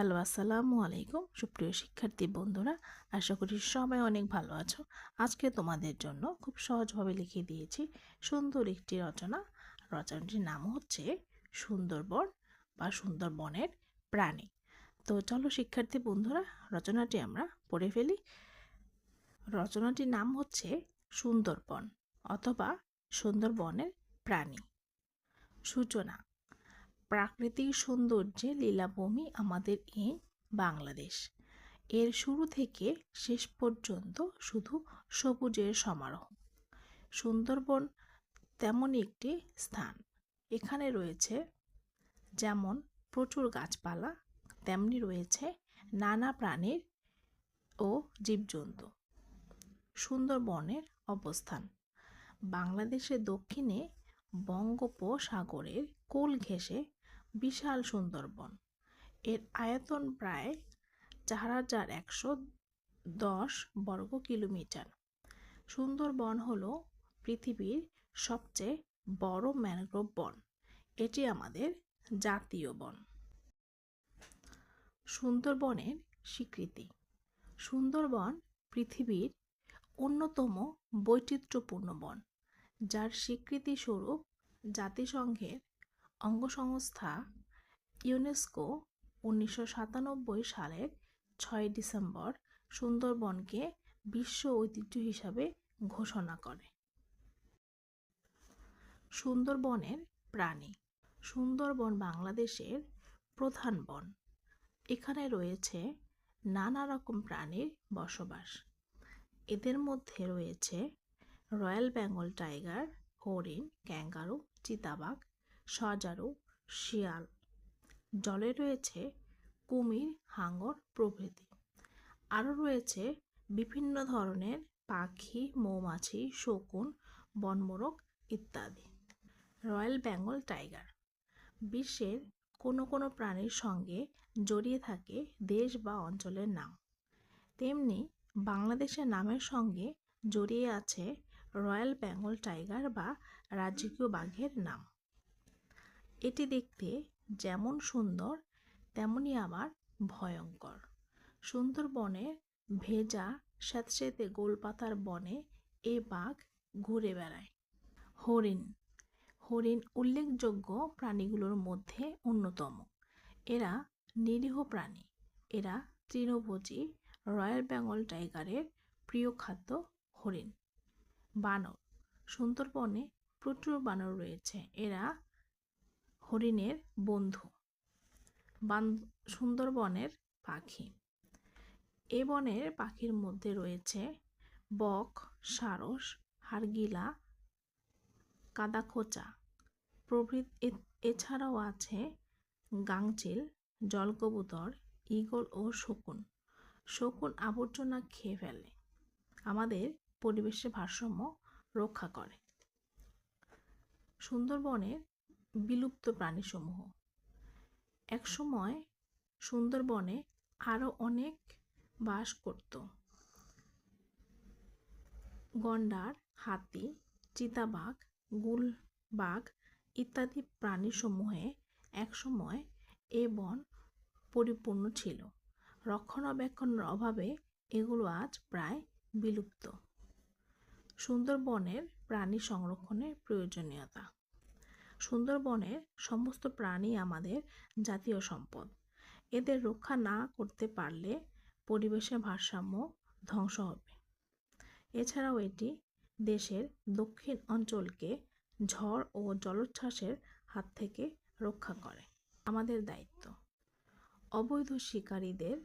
Hello, আসসালামু আলাইকুম। সুপ্রিয় শিক্ষার্থী বন্ধুরা, আশা করি সবাই অনেক ভালো আছো। আজকে তোমাদের জন্য খুব সহজভাবে লিখে দিয়েছি সুন্দর একটি রচনা। রচনাটির নাম হচ্ছে সুন্দরবন বা সুন্দরবনের প্রাণী। তো চলো শিক্ষার্থী বন্ধুরা, রচনাটি আমরা পড়ে ফেলি। রচনাটির নাম হচ্ছে সুন্দরবন অথবা সুন্দরবনের প্রাণী। সূচনা প্রাকৃতিক সৌন্দর্যে লীলাভূমি আমাদের এই বাংলাদেশ। এর শুরু থেকে শেষ পর্যন্ত শুধু সবুজের সমারোহ। সুন্দরবন তেমন একটি স্থান। এখানে রয়েছে যেমন প্রচুর গাছপালা, তেমনি রয়েছে নানা প্রাণীর ও জীবজন্তু। সুন্দরবনের অবস্থান। বাংলাদেশের দক্ষিণে বঙ্গোপসাগরের কোল ঘেঁষে বিশাল সুন্দরবন। এর আয়তন প্রায় চার হাজার একশো দশ বর্গ কিলোমিটার। সুন্দরবন হল পৃথিবীর সবচেয়ে বড় ম্যানগ্রোভ বন। এটি আমাদের জাতীয় বন। সুন্দরবনের স্বীকৃতি। সুন্দরবন পৃথিবীর অন্যতম বৈচিত্র্যপূর্ণ বন। যার স্বীকৃতিস্বরূপ জাতিসংঘের অঙ্গসংস্থা ইউনেস্কো উনিশশো সাতানব্বই সালের ছয় ডিসেম্বর সুন্দরবনকে বিশ্ব ঐতিহ্য হিসাবে ঘোষণা করে। সুন্দরবনের প্রাণী। সুন্দরবন বাংলাদেশের প্রধান বন। এখানে রয়েছে নানা রকম প্রাণীর বসবাস। এদের মধ্যে রয়েছে রয়্যাল বেঙ্গল টাইগার, হরিণ, ক্যাঙ্গারু, চিতাবাঘ সজারু শিয়াল। জলে রয়েছে কুমির, হাঙর প্রভৃতি। আরও রয়েছে বিভিন্ন ধরনের পাখি, মৌমাছি, শকুন, বনমোরগ ইত্যাদি। Royal Bengal tiger. বিশ্বের কোনো কোনো প্রাণীর সঙ্গে জড়িয়ে থাকে দেশ বা অঞ্চলের নাম। তেমনি বাংলাদেশের নামের সঙ্গে জড়িয়ে আছে রয়্যাল বেঙ্গল টাইগার বা রাজকীয় বাঘের নাম। এটি দেখতে যেমন সুন্দর তেমনই আবার ভয়ঙ্কর। সুন্দরবনের ভেজা স্যাঁতস্যাঁতে গোলপাতার বনে এ বাঘ ঘুরে বেড়ায়। হরিণ। হরিণ উল্লেখযোগ্য প্রাণীগুলোর মধ্যে অন্যতম। এরা নিরীহ প্রাণী। এরা তৃণভোজী রয়্যাল বেঙ্গল টাইগারের প্রিয় খাদ্য হরিণ। বানর। সুন্দরবনে প্রচুর বানর রয়েছে। এরা হরিণের বন্ধু। বান, সুন্দরবনের পাখি। এ বনের পাখির মধ্যে রয়েছে বক, সারস, হারগিলা, কাদাখোচা। প্রভৃতি এছাড়াও আছে গাংচিল, জলকবুতর, ঈগল ও শকুন। শকুন আবর্জনা খেয়ে ফেলে। আমাদের পরিবেশের ভারসাম্য রক্ষা করে। সুন্দরবনের বিলুপ্ত প্রাণীসমূহ। একসময় সুন্দরবনে আরও অনেক বাস করত। গন্ডার, হাতি, চিতাবাঘ, গুলবাঘ ইত্যাদি প্রাণীসমূহে একসময় এ বন পরিপূর্ণ ছিল। রক্ষণাবেক্ষণের অভাবে এগুলো আজ প্রায় বিলুপ্ত। সুন্দরবনের প্রাণী সংরক্ষণের প্রয়োজনীয়তা। সুন্দরবনের সমস্ত প্রাণী আমাদের জাতীয় সম্পদ। এদের রক্ষা না করতে পারলে পরিবেশের ভারসাম্য ধ্বংস হবে। এছাড়াও এটি দেশের দক্ষিণ অঞ্চলকে ঝড় ও জলোচ্ছ্বাসের হাত থেকে রক্ষা করে। আমাদের দায়িত্ব। অবৈধ শিকারীদের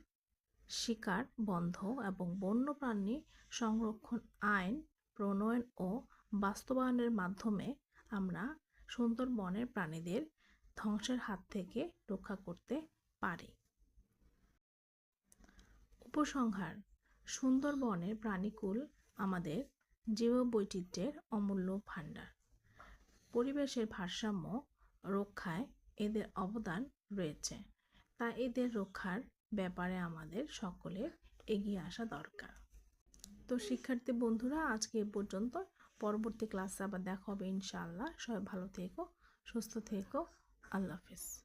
শিকার বন্ধ এবং বন্যপ্রাণী সংরক্ষণ আইন, প্রণয়ন ও বাস্তবায়নের মাধ্যমে আমরা সুন্দরবনের প্রাণীদের ধ্বংসের হাত থেকে রক্ষা করতে পারে। উপসংহার সুন্দরবনের প্রাণীকুল আমাদের জীববৈচিত্র্যের অমূল্য ভাণ্ডার। পরিবেশের ভারসাম্য রক্ষায় এদের অবদান রয়েছে, তা এদের রক্ষার ব্যাপারে আমাদের সকলের এগিয়ে আসা দরকার। তো শিক্ষার্থী বন্ধুরা, আজকে এ পর্যন্ত। পরবর্তী ক্লাসে আবার দেখা হবে ইনশাআল্লাহ। সবাই ভালো থেকো সুস্থ থেকো। আল্লাহ হাফিজ।